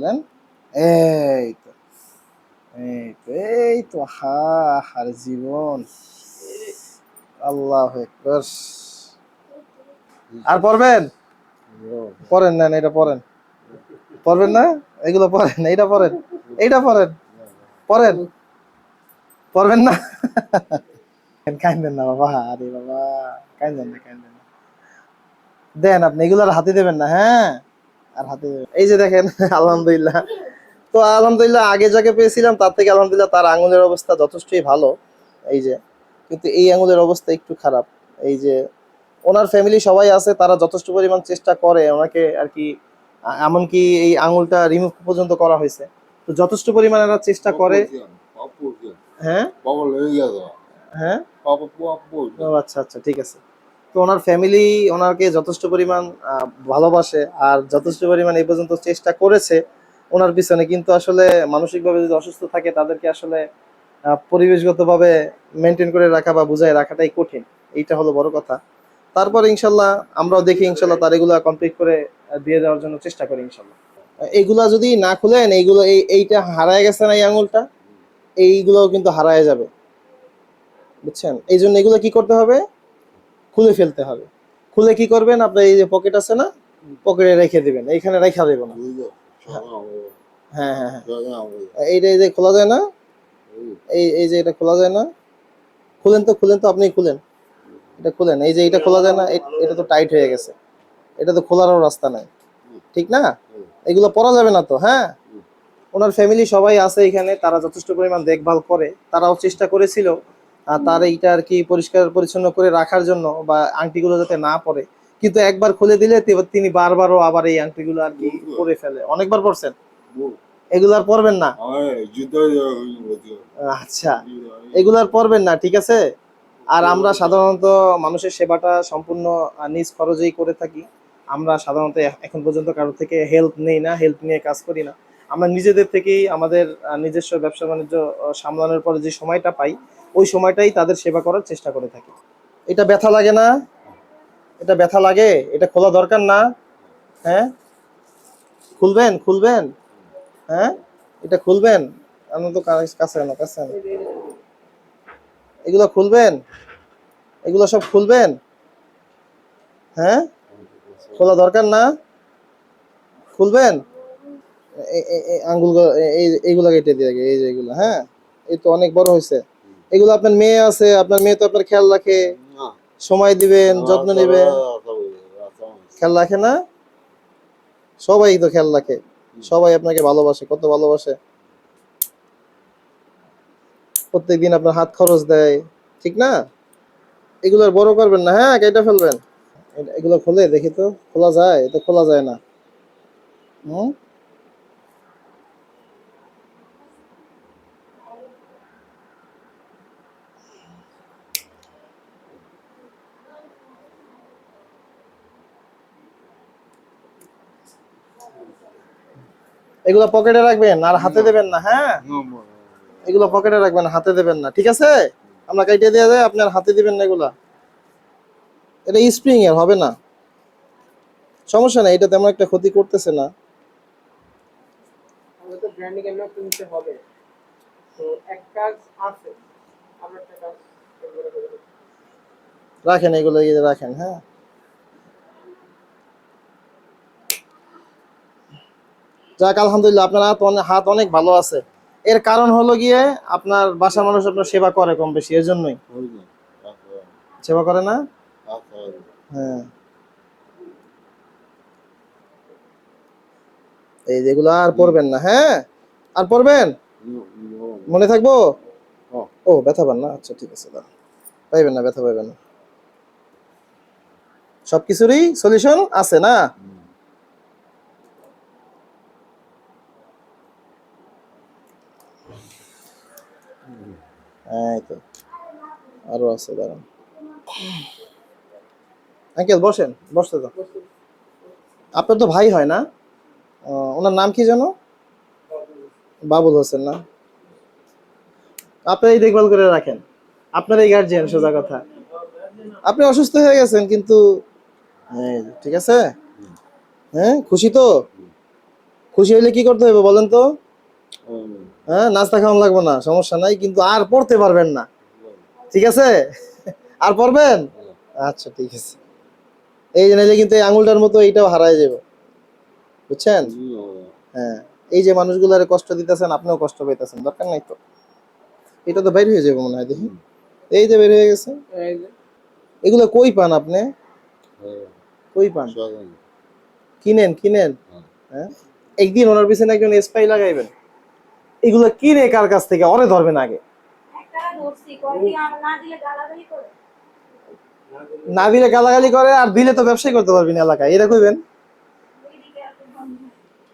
খোলেন এই তো এই তো এই তো, হা জীবন। আল্লাহ আর পড়বেন? পড়েন না এটা পড়েন। পড়বেন না? এগুলো পড়েন এইটা পড়েন এইটা পড়েন। পড়েন? পড়বেন না? কাইন্দেন না বাবা, আরে বাবা, কাইন্দেন না কাইন্দেন না। দেন আপনি, এগুলো হাতে দেবেন না হ্যাঁ? আর হাতে এই যে দেখেন আলহামদুলিল্লাহ। তো আলহামদুলিল্লাহ আগে যাকে পেয়েছিলাম তার থেকে আলহামদুলিল্লাহ তার আঙুলের অবস্থা যথেষ্টই ভালো। এই যে কিন্তু এই আঙুলের অবস্থা একটু খারাপ। এই যে ওনার ফ্যামিলি সবাই আছে তারা যথেষ্ট পরিমাণ চেষ্টা করে ওনাকে আর কি এমনকি এই আঙুলটা রিমুভ পর্যন্ত করা হয়েছে। তো যথেষ্ট পরিমাণে এরা চেষ্টা করে। হ্যাঁ হ্যাঁ? আচ্ছা আচ্ছা ঠিক আছে। তো ওনার ফ্যামিলি ওনাকে যথেষ্ট পরিমাণ ভালোবাসে আর যথেষ্ট পরিমাণ এই পর্যন্ত চেষ্টা করেছে ওনার পিছনে। কিন্তু আসলে মানসিকভাবে যদি অসুস্থ থাকে, তাদেরকে আসলে পরিবেশগতভাবে মেনটেন করে রাখা বা বুঝায় রাখাটাই কঠিন। এইটা হলো বড় কথা। তারপর ইনশাল্লাহ আমরাও দেখি ইনশাল্লাহ তার এগুলা কমপ্লিট করে দিয়ে দেওয়ার জন্য চেষ্টা করি ইনশাল্লাহ। এইগুলা যদি না খুলেন, এইগুলো, এই, এইটা হারায় গেছে না এই আঙুলটা? এইগুলোও কিন্তু হারায় যাবে। বুঝছেন? এই জন্য এগুলো কি করতে হবে? খুলে ফেলতে হবে। খুলে কি করবেন? আপনার এই যে পকেট আছে না পকেটে রেখে দিবেন। এইখানে রেখা দেবো না। হ্যাঁ। হ্যাঁ হ্যাঁ এইটা এই যে খোলা যায় না? এই এই যে এটা খোলা যায় না? খুলেন তো খুলেন তো আপনি খুলেন। এটা খুলেন। এই যে এটা খোলা যায় না এটা তো টাইট হয়ে গেছে। এটা তো খোলারও রাস্তা নাই। ঠিক না? এগুলো পরা যাবে না তো হ্যাঁ? ওনার ফ্যামিলি সবাই আছে এখানে তারা যথেষ্ট পরিমাণ দেখভাল করে। তারাও চেষ্টা করেছিল। তার এইটা আর কি পরিষ্কার পরিচ্ছন্ন করে রাখার জন্য বা আংটিগুলো যাতে না পড়ে। কিন্তু একবার খুলে দিলে তিনি বারবারও আবার এই আংটিগুলো আর কি পরে ফেলে। অনেকবার পড়ছেন এগুলো আর পরবেন না? আচ্ছা। এগুলো আর পরবেন না ঠিক আছে? আর আমরা সাধারণত মানুষের সেবাটা সম্পূর্ণ নিজ খরচেই করে থাকি। আমরা সাধারণত এখন পর্যন্ত কারোর থেকে হেল্প নেই না হেল্প নিয়ে কাজ করি না। আমরা নিজেদের থেকেই আমাদের নিজস্ব ব্যবসা বাণিজ্য সামলানোর পরে যে সময়টা পাই ওই সময়টাই তাদের সেবা করার চেষ্টা করে থাকি। এটা ব্যথা লাগে না। এটা ব্যথা লাগে। এটা খোলা দরকার না। হ্যাঁ? খুলবেন খুলবেন। হ্যাঁ? এটা খুলবেন। আমি তো কাছে আনো কাছে আনো। এগুলো খুলবেন? এগুলো সব খুলবেন? হ্যাঁ? খোলা দরকার না? খুলবেন? এই এইগুলো কেটে দিয়ে এই যে এগুলো হ্যাঁ? এই তো অনেক বড় হয়েছে। এগুলো আপনার মেয়ে আছে আপনার মেয়ে তো আপনার খেয়াল রাখে। সময় দিবেন যত্ন নেবেন। খেয়াল রাখে না? সবাই তো খেয়াল রাখে। সবাই আপনাকে ভালোবাসে কত ভালোবাসে। প্রত্যেকদিন আপনার হাত খরচ দেয় ঠিক না? এগুলো আর বড় করবেন না হ্যাঁ কেটে ফেলবেন। এগুলো খোলে দেখি তো খোলা যায়? এটা খোলা যায় না। হুম? এগুলো পকেটে রাখবেন আর হাতে দেবেন না হ্যাঁ? এগুলো পকেটে রাখবেন হাতে দেবেন না ঠিক আছে? আমরা কাইটে দিয়ে দেয় আপনার হাতে দিবেন না এগুলা। এটা স্প্রিং এর হবে না। সমস্যা নাই এটা তেমন একটা ক্ষতি করতেছে না। আমাদের তো ব্র্যান্ডিং এমন কিনতে হবে। তো এক কাজ আছে আমরা একটা কাজ। রাখেন এগুলো এই যে রাখেন হ্যাঁ? যাক, আলহামদুলিল্লাহ, আপনার হাত অনেক হাত অনেক ভালো আছে। এর কারণ হলো গিয়ে আপনার বাসার মানুষ আপনার সেবা করে কম বেশি, এর জন্যই। সেবা করে না? হ্যাঁ। এই যেগুলো আর পড়বেন না হ্যাঁ? আর পড়বেন মনে থাকব। ও, ব্যথা পান না? আচ্ছা ঠিক আছে, দাঁড়ান। পাইবেন না, ব্যথা পাইবেন না। সবকিছুরই সলিউশন আছে না? এই তো। আরও আছে, দাঁড়ান। আঙ্কেল, বসেন, বসতে তো আপনার তো ভাই হয় না? ওনার নাম কি জানো বাবুল হোসেন না? আপনারই দেখভাল করে রাখেন। আপনারই গার্জিয়ান সোজা কথা। আপনি অসুস্থ হয়ে গেছেন, কিন্তু ঠিক আছে? হ্যাঁ খুশি তো? খুশি হইলে কি করতে হবে বলেন তো। হ্যাঁ নাস্তা খাওয়ান লাগবে না সমস্যা নাই কিন্তু আর পড়তে পারবেন না। ঠিক আছে? আর পড়বেন? আচ্ছা ঠিক আছে। এই যে নাইলে কিন্তু এই আঙুলটার মতো এইটাও হারায় যাবে। বুঝছেন? হ্যাঁ এই যে মানুষগুলারে কষ্ট দিতেছেন আপনিও কষ্ট পাইতেছেন দরকার নাই তো। এটা তো বের হয়ে যাবে মনে হয় দেখি। এই যে বের হয়ে গেছে। এগুলো কই পান আপনি? হ্যাঁ, কই পান? কিনেন কিনেন। হ্যাঁ। একদিন ওনার পিছনে একজন স্পাই লাগাইবেন। এগুলো কিনে কার কাছ থেকে? ওরে ধরবেন আগে। না দিলে গালাগালি করে? আর দিলে তো ব্যবসায় করতে পারবেন এলাকায়। এটা কইবেন?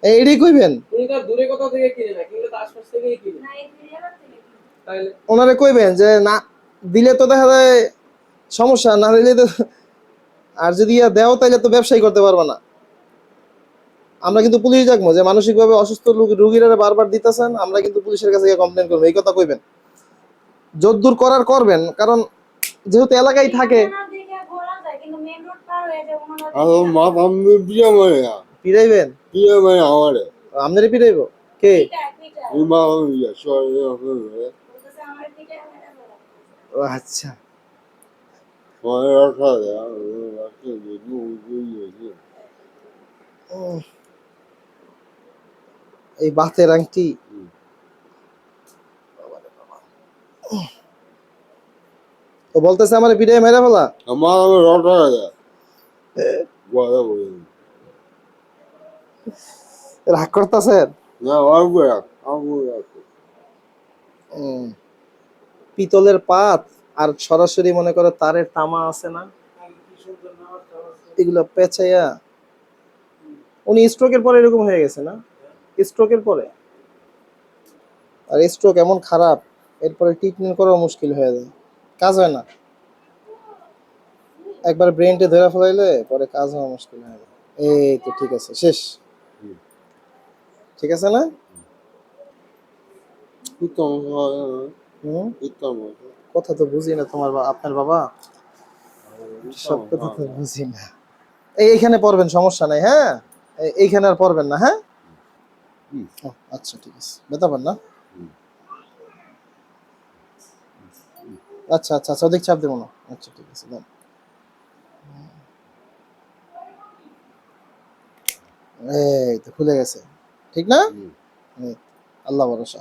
এইটাই কইবেন? ওনারে কইবেন যে না দিলে তো দেখা যায় সমস্যা না দিলে তো আর যদি ইয়া দেও তাইলে তো ব্যবসায়ী করতে পারবে না। আমরা কিন্তু পুলিশ দেখব যে মানসিকভাবে অসুস্থ রুগীরা বারবার দিতেছেন আমরা কিন্তু পুলিশের কাছে গিয়ে কমপ্লেন করব। এই কথা কইবেন। যদ্দূর করার করবেন কারণ যেহেতু এলাকায় থাকে পিড়াইবেন? আপনারই পিড়াইব? কে? পিটায়। এই বাতের আংটি। তো বলতেছে আমার পিড়াই মেরে ফেলা? আমার আমি রাখা যায়। বলি রাগ করতেছেন? না পিতলের পাত আর সরাসরি মনে করো তারের তামা আছে না? এগুলো পেঁচাইয়া। উনি স্ট্রোকের পরে এরকম হয়ে গেছে না? স্ট্রোকের পরে? আর স্ট্রোক এমন খারাপ এরপরে ট্রিটমেন্ট করাও মুশকিল হয়ে যায়। কাজ হয় না। একবার ব্রেনটে ধরে ফেলাইলে পরে কাজ হওয়া মুশকিল হয়ে যায়। এই তো ঠিক আছে শেষ। ঠিক আছে না? উত্তম হুম? উত্তম কথা তো বুঝি না তোমার আপনার বাবা? সব কথা তো বুঝি না। এই এইখানে পড়বেন সমস্যা নাই হ্যাঁ? এইখানে আর পড়বেন না হ্যাঁ? আচ্ছা ঠিক আছে। ব্যথা পান না? আচ্ছা আচ্ছা আচ্ছা ওদিক চাপ দেবো না আচ্ছা ঠিক আছে দেন। এই তো খুলে গেছে। ঠিক না? আল্লাহ ভরসা।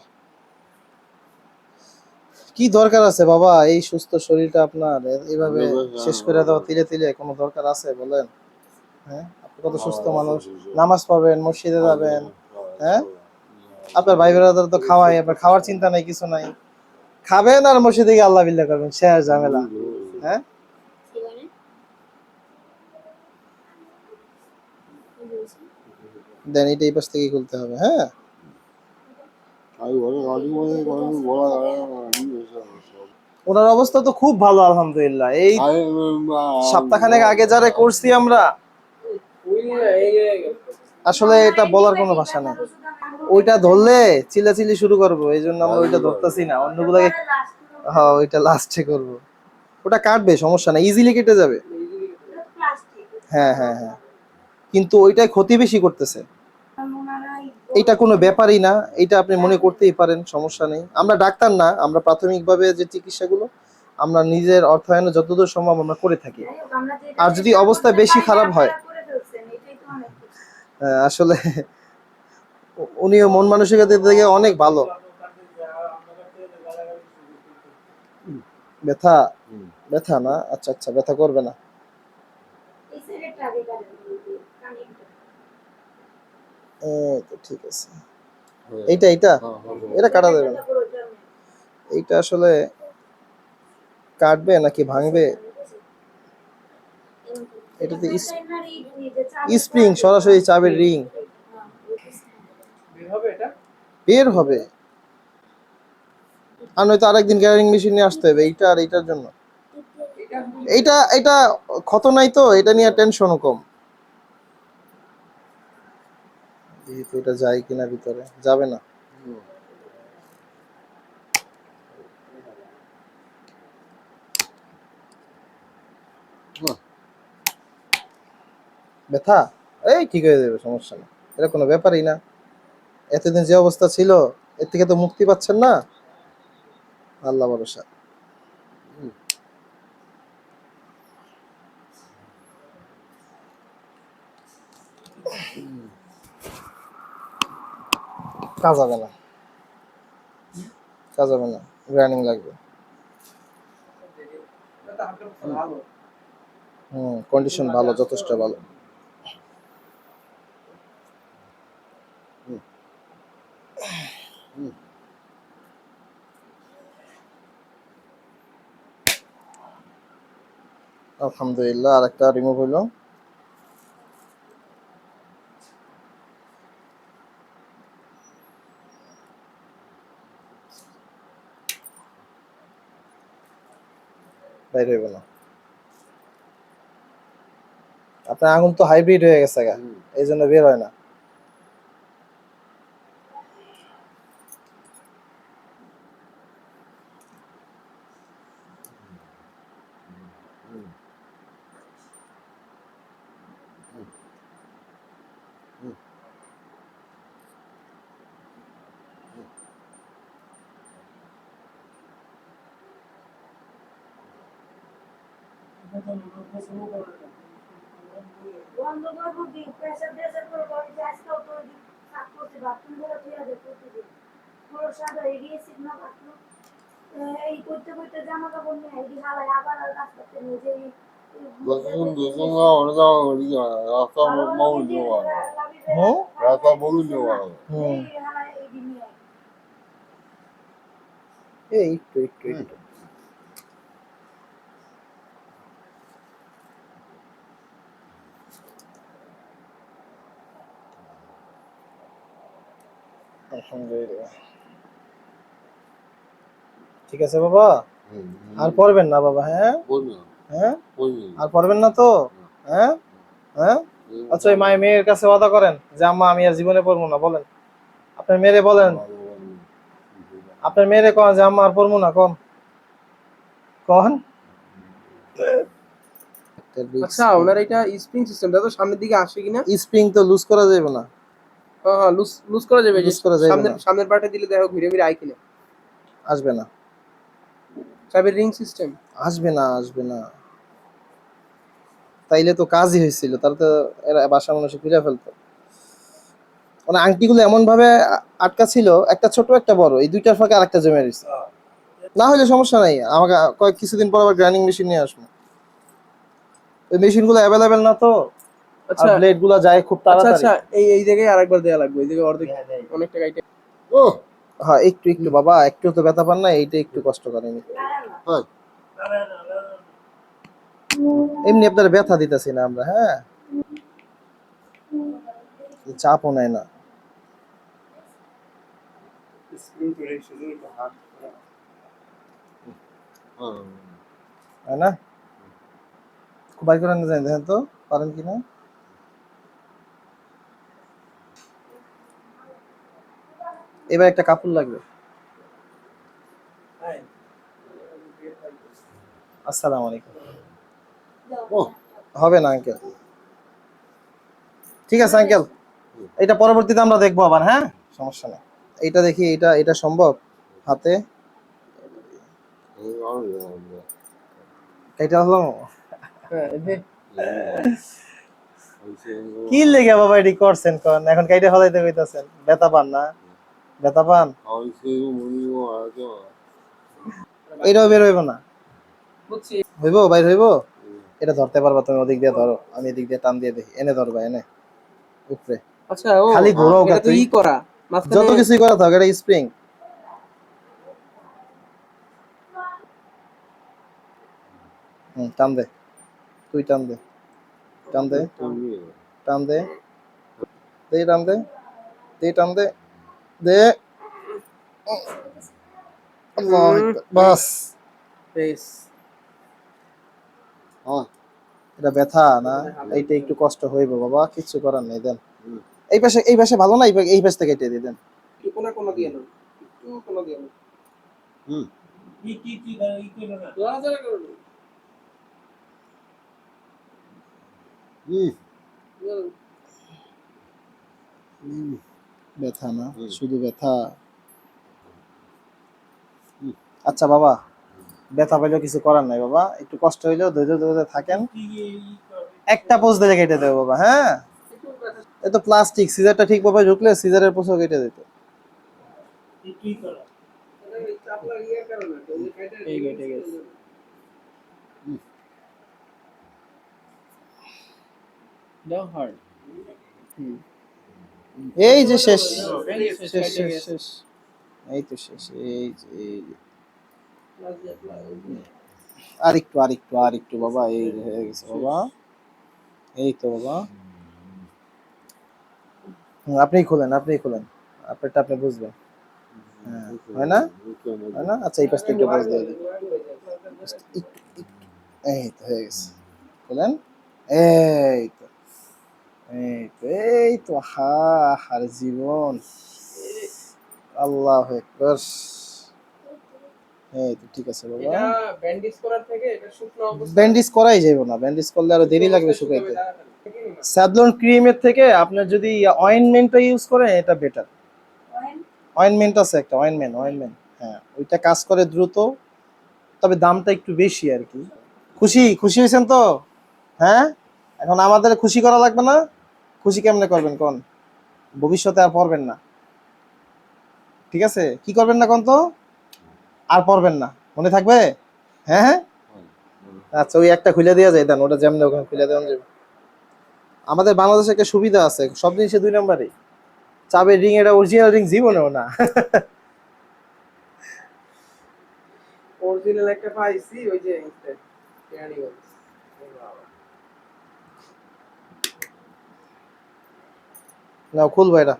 কি দরকার আছে বাবা? এই সুস্থ শরীরটা আপনার এইভাবে শেষ করে দেওয়া তিলে তিলে কোনো দরকার আছে বলেন? হ্যাঁ আপনি কত সুস্থ মানুষ। নামাজ পড়বেন মসজিদে যাবেন। হ্যাঁ? আপনার ভাই বেড়াদের তো খাওয়াই আপনার খাওয়ার চিন্তা নাই কিছু নাই খাবেন আর মসজিদে গিয়ে আল্লাহ বিল্লাহ করবেন শেষ ঝামেলা হ্যাঁ? দেন এটা এই পাশ থেকে খুলতে হবে হ্যাঁ ওনার অবস্থা তো খুব ভালো আলহামদুলিল্লাহ এই সপ্তাহখানেক আগে যারা করছি আমরা আসলে এটা বলার কোনো ভাষা নেই। ওইটা ধরলে চিল্লাচিল্লি শুরু করব, এই জন্য আমরা ওইটা ধরতেছি না। অন্যগুলোকে হ্যাঁ ওইটা লাস্টে করব। ওটা কাটবে, সমস্যা না ইজিলি কেটে যাবে। হ্যাঁ হ্যাঁ হ্যাঁ। কিন্তু ওইটাই ক্ষতি বেশি করতেছে। এটা কোনো ব্যাপারই না, এটা আপনি মনে করতেই পারেন, সমস্যা নেই। আমরা ডাক্তার না, আমরা প্রাথমিকভাবে যে চিকিৎসাগুলো, আমরা নিজের অর্থায়নে যতদূর সম্ভব আমরা করে থাকি। আর যদি অবস্থা বেশি খারাপ হয়? আপনারা করে ফেলছেন, এটাই তো অনেক কিছু। আহ, আসলে উনিও মন মানসিকতা থেকে অনেক ভালো। ব্যথা ব্যথা না? আচ্ছা আচ্ছা ব্যথা করবে না। এই সিগারেটটা আগে কাটেন, কানেরটা। এই তো ঠিক আছে। এইটা এইটা? এটা কাটা না। এইটা আসলে কাটবে নাকি ভাঙবে? এটাতে স্প্রিং, সরাসরি রিং। বের হবে। আর নয়তো আরেকদিন মেশিন নিয়ে আসতে হবে, এইটা আর এইটার জন্য। এইটা এটা ক্ষত নাই তো, এটা নিয়ে টেনশনও কম। যেহেতু এটা যায় কিনা ভিতরে, যাবে না। ব্যথা? এই ঠিক হয়ে যাবে, সমস্যা না এটা কোনো ব্যাপারই না। এতদিন যে অবস্থা ছিল, এর থেকে তো মুক্তি পাচ্ছেন না। আল্লাহ ভরসা। কাজ হবে না। কাজ হবে না। গ্রাইন্ডিং লাগবে। হুম কন্ডিশন ভালো, যথেষ্ট ভালো। আলহামদুলিল্লাহ আর একটা রিমুভ হইল। বাইরে হইব না। আপনার আঙুল তো হাইব্রিড হয়ে গেছে গা এই জন্য বের হয় না বন্ধ করব কি প্রেসার প্রেসার করে বলি যে আজকাল তো ওই কাজ করতে বাথরুম করে তুই আগে প্রতিদিন পুরো সাদা হয়ে গিয়েছি না বাথরুম এই করতে করতে জামা কাপড় নিয়ে এই হালাই আবার আর কাজ করতে নিয়ে যে যতক্ষণ যতক্ষণ ওরা ওই রাস্তা মাউল দেওয়া হুম রাস্তা বগুল দেওয়া হুম এই একটু একটু একটু আলহামদুলিল্লাহ ঠিক আছে বাবা আর পড়বেন না বাবা হ্যাঁ? হ্যাঁ? আর পড়বেন না তো? হ্যাঁ? হ্যাঁ? আচ্ছা ওই মায়ের মেয়ের কাছে ওয়াদা করেন যে আম্মা আমি আর জীবনে পড়ব না। বলেন। আপনার মেয়েরে বলেন। আপনার মেয়েরে কন যে আম্মা আর পড়ব না কন। কন? আচ্ছা ওনার এটা স্প্রিং সিস্টেমটা তো সামনের দিকে আসে কিনা? স্প্রিং তো লুজ করা যাবে না। হ্যাঁ হ্যাঁ লুজ লুজ করা যাবে লুজ করা যাবে সামনের সামনের পার্টে দিলে দেখো ঘুরে ঘুরে আই কিনা। আসবে না। চাবির রিং সিস্টেম আসবে না আসবে না। তাইলে তো কাজই হয়েছিল তার তো এরা বাসা মানুষে ফিরে ফেলতো। মানে আংটিগুলো এমন ভাবে আটকা ছিল একটা ছোট একটা বড় এই দুইটার ফাঁকে আরেকটা জমে রয়েছে না হলে সমস্যা নাই আমাকে কয়েক কিছুদিন পর আবার গ্রাইন্ডিং মেশিন নিয়ে আসব। ওই মেশিনগুলো অ্যাভেলেবেল না তো আচ্ছা আর ব্লেডগুলো যায় খুব আচ্ছা তাড়াতাড়ি। আচ্ছা এই এই জায়গায় আরেকবার দেয়া লাগবে এই জায়গায় অর্ধেক অনেক টাকা এটা ও হ্যাঁ একটু একটু বাবা একটু তো ব্যথা পান না এইটা একটু কষ্ট করেনি। এমনি আপনার ব্যথা দিতেছি না আমরা হ্যাঁ? চাপও নেয় না। না? খুব বাইর করে নিয়ে যান দেখেন তো পারেন কি এবার একটা কাপড় লাগবে। আসসালামু আলাইকুম। হবে না আঙ্কেল ঠিক আছে আঙ্কেল এটা পরবর্তীতে আমরা দেখব আবার হ্যাঁ? সমস্যা নেই। এইটা দেখি এটা এটা সম্ভব? হাতে? এটা হলো হ্যাঁ কি লেগে বাবা এটি করছেন কোন? এখন কাইটা ফলাইতে কইতাছেন। ব্যথা পান না? ব্যথা পান? এইটাও বের হইব না। হইব বাইর হইব? এটা ধরতে পারবা তুমি ওদিক দিয়ে ধরো। আমি এদিক দিয়ে টান দিয়ে দেখি। এনে ধরবা এনে। উপরে। আচ্ছা ও খালি ঘোরাও এটা তো। ই করা। যত কিছুই করা থাক এটা স্প্রিং। হুম টান দে। তুই টান দে। টান দে। টান দে। দে টান দে। দে টান দে। দে। আল্লাহু আকবার। বাস। বেশ। এটা ব্যথা না? এইটা একটু কষ্ট হইব বাবা কিচ্ছু করার নেই দেন। এই পাশে এই পাশে ভালো না? এই পাশ থেকে কেটে দিয়ে দেন। একটু কোনা কোনা দিয়ে কোনা দিয়ে নাও। হুম। লড়াচড়া করো না। হুম। হুম। হুম ব্যথা না শুধু ব্যথা। আচ্ছা বাবা ব্যথা পাইলেও কিছু করার নাই বাবা একটু কষ্ট হইলেও ধৈর্য ধরে থাকেন। একটা পোজ দিলে কেটে দেবো বাবা হ্যাঁ? একটু এ তো প্লাস্টিক সিজারটা ঠিক ভাবে ঢুকলে সিজারের পোষও কেটে দিত। এটা ওই এই যে শেষ শেষ শেষ শেষ। এই তো শেষ এই যে এই যে। আর একটু আর একটু আর একটু বাবা এই হয়ে গেছে বাবা। এই তো বাবা। হুম, আপনিই খুলেন আপনিই খুলেন। আপনারটা আপনি বুঝবেন। হ্যাঁ, হয় না? হয় না? আচ্ছা এই পাশ থেকে একটু বুঝ দিয়ে। এই তো হয়ে গেছে। খুলেন? এই তো। এই তো এই তো হা আর জীবন আল্লাহ একবার এই তো ঠিক আছে বাবা। ব্যান্ডেজ করার থেকে এটা শুকনো অবস্থা। ব্যান্ডেজ করাই যাবে না ব্যান্ডেজ করলে আরও দেরি লাগবে শুকাইতে। স্যাভলন ক্রিমের থেকে আপনার যদি অয়েনমেন্টটা ইউজ করেন এটা বেটার অয়েনমেন্ট আছে একটা অয়েনমেন্ট অয়েনমেন্ট হ্যাঁ ওইটা কাজ করে দ্রুত তবে দামটা একটু বেশি আর কি। খুশি খুশি হয়েছেন তো? হ্যাঁ? এখন আমাদের খুশি করা লাগবে না? খুশি কেমনে করবেন কোন? ভবিষ্যতে আর পড়বেন না। ঠিক আছে? কি করবেন না কোন তো? আর পড়বেন না। মনে থাকবে? হ্যাঁ হ্যাঁ? আচ্ছা ওই একটা খুলে দেওয়া যায়, দেন ওটা যেমন ওখানে খুলে দেওয়া যাবে। আমাদের বাংলাদেশে একটা সুবিধা আছে, সব জিনিসে দুই নম্বরই। চাবের রিং এটা অরিজিনাল রিং জীবনেও না। অরিজিনাল একটা পাইছি, ওই যে নাও খুলবো এটা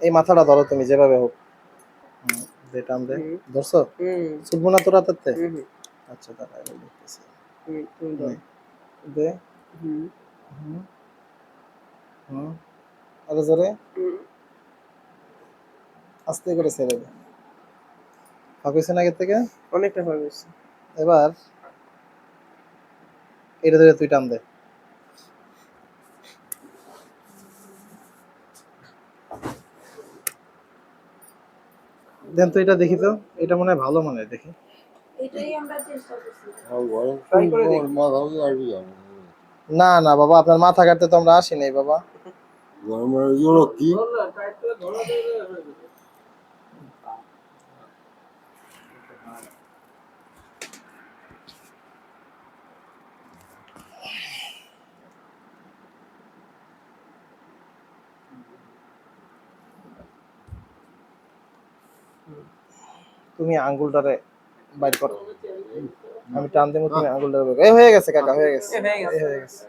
এই মাথাটা ধরো তুমি যেভাবে হোক। দে টান দে। ধরছো? না তোরা তাতে আচ্ছা এবার দেখতেছি। দে। হুম। হুম হুম জোরে। আস্তে করে ছেড়ে দে। ফাঁক হয়েছে না আগের থেকে? অনেকটা এবার এটা ধরে তুই টান দে। দেন তো এটা দেখি তো এটা মনে হয় ভালো মনে হয় দেখি। না না বাবা আপনার মাথা কাটতে তো আমরা আসি নাই বাবা। কি ধরলা টাইট করে ধরা দিয়ে হয়ে যাবে তুমি আঙ্গুলটারে বাইর করো। আমি টান দেবো তুমি আঙ্গুলটারে বাইর করো। এই হয়ে গেছে কাকা হয়ে গেছে। এ হয়ে গেছে। এই হয়ে গেছে।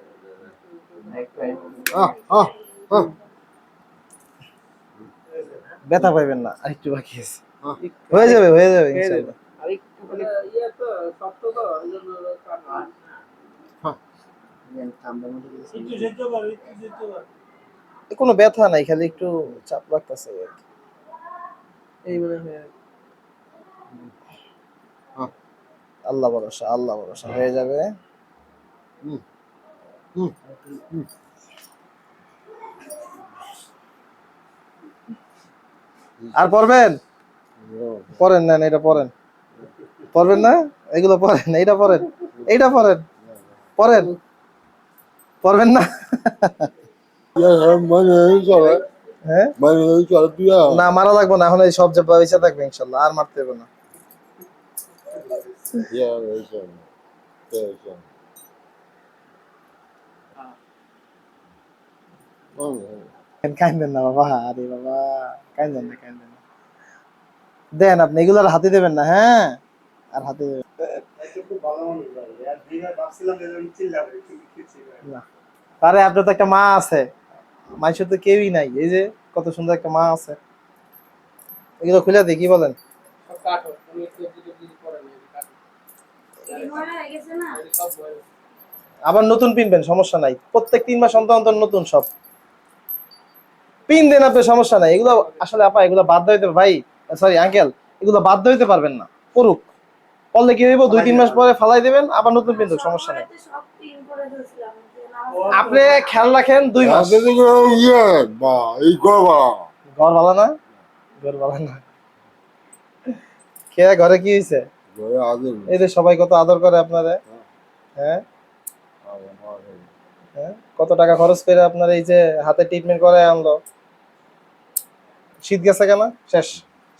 ব্যথা পাইবেন না আরেকটু বাকি আছে। হয়ে যাবে হয়ে যাবে হয়ে ইনশাআল্লাহ। আর একটু খালি ইয়ে। এ কোনো ব্যথা নাই খালি একটু চাপ লাগতেছে এই মনে হয় আল্লাহ ভরসা আল্লাহ ভরসা। হয়ে যাবে? আর পড়বেন? পড়েন না এটা পড়েন। পড়বেন না? এগুলো পড়েন এইটা পড়েন এইটা পড়েন। পড়েন? পড়বেন না? হ্যাঁ? তুই না মারা লাগবে না এখন এই সব যে পয়সা থাকবে ইনশাল্লাহ আর মারতে হবে না। না বাবা আরে বাবা না না দেন আপনি এগুলো আর হাতে দেবেন না হ্যাঁ? আর হাতে না। আরে আপনার তো একটা মা আছে। মানুষের তো কেউই নাই। এই যে কত সুন্দর একটা মা আছে। এগুলো খুলে দেখি বলেন। আবার নতুন পিনবেন সমস্যা নাই। প্রত্যেক তিন মাস অন্তর অন্তর নতুন সব। পিন দেন আপনি সমস্যা নাই। এগুলো আসলে আপা এগুলো বাধ্য হইতে ভাই সরি আঙ্কেল এগুলো বাধ্য হইতে পারবেন না। করুক। করলে কি হইব? দুই তিন মাস পরে ফালাই দেবেন আবার নতুন পিন সমস্যা নেই। আপনি খেয়াল রাখেন দুই মাস। ইয়ে বা এই ঘর ভালো না? ঘর ভালো না। কে ঘরে কি হয়েছে যে সবাই কত আদর করে আপনারে? হ্যাঁ। হ্যাঁ? কত টাকা খরচ করে আপনার এই যে হাতে ট্রিটমেন্ট করে আনলো? শীত গেছে কেন? শেষ।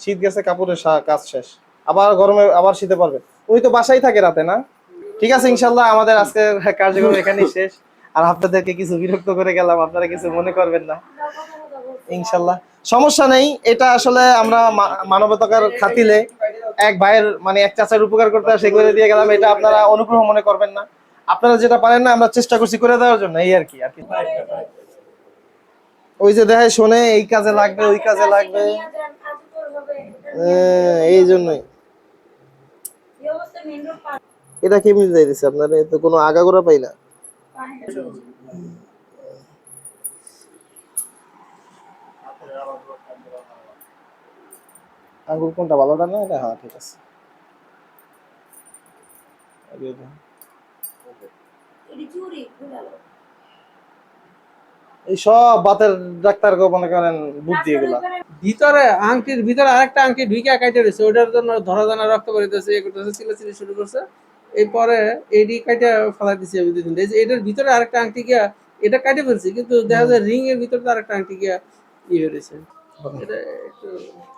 শীত গেছে কাপড়ের কাজ শেষ। আবার গরমে আবার শীতে পারবে উনি তো বাসায় থাকে রাতে না? ঠিক আছে ইনশাল্লাহ আমাদের আজকের কার্যক্রম এখানেই শেষ। আর আপনাদেরকে কিছু বিরক্ত করে গেলাম আপনারা কিছু মনে করবেন না। ইনশাল্লাহ সমস্যা নেই এটা আসলে আমরা মানবতার খাতিলে এক ভাইয়ের মানে এক চাচার উপকার করতে করে দিয়ে গেলাম এটা আপনারা অনুগ্রহ মনে করবেন না। আপনারা যেটা পারেন না আমরা চেষ্টা করছি করে দেওয়ার জন্য এই আর কি আর কি। ওই যে দেখায় শোনে এই কাজে লাগবে ওই কাজে লাগবে। হ্যাঁ, এই জন্যই। এটা কেমনি যাইতেছে আপনারা? তো কোনো আগাগোড়া পাই না। আঙ্গুর কোনটা ভালোটা না এটা হ্যাঁ ঠিক আছে। এই সব বাতের ডাক্তার মনে করেন বুদ্ধি এগুলা। ভিতরে আংটির ভিতরে আরেকটা আংটি ঢুকে কাটে রয়েছে ওটার জন্য ধরা জানা রক্ত পড়িতেছে এ করতেছে চিলাচিলি শুরু করছে। এরপরে এডি কাটে ফেলাই দিছে যে এটার ভিতরে আরেকটা আংটি গিয়া এটা কাটে ফেলছে কিন্তু দেখা যায় রিং এর ভিতরে তো আরেকটা আংটি গিয়া ইয়ে হয়ে রয়েছে। এটা একটু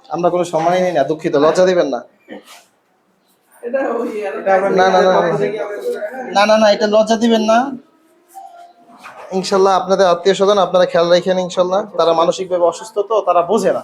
আমরা কোনো সম্মানই নিই না দুঃখিত লজ্জা দিবেন না। না, না, না, না। না। না না এটা লজ্জা দিবেন না। ইনশাল্লাহ আপনাদের আত্মীয় স্বজন আপনারা খেয়াল রাখেন ইনশাল্লাহ। তারা মানসিকভাবে অসুস্থ তো তারা বোঝে না।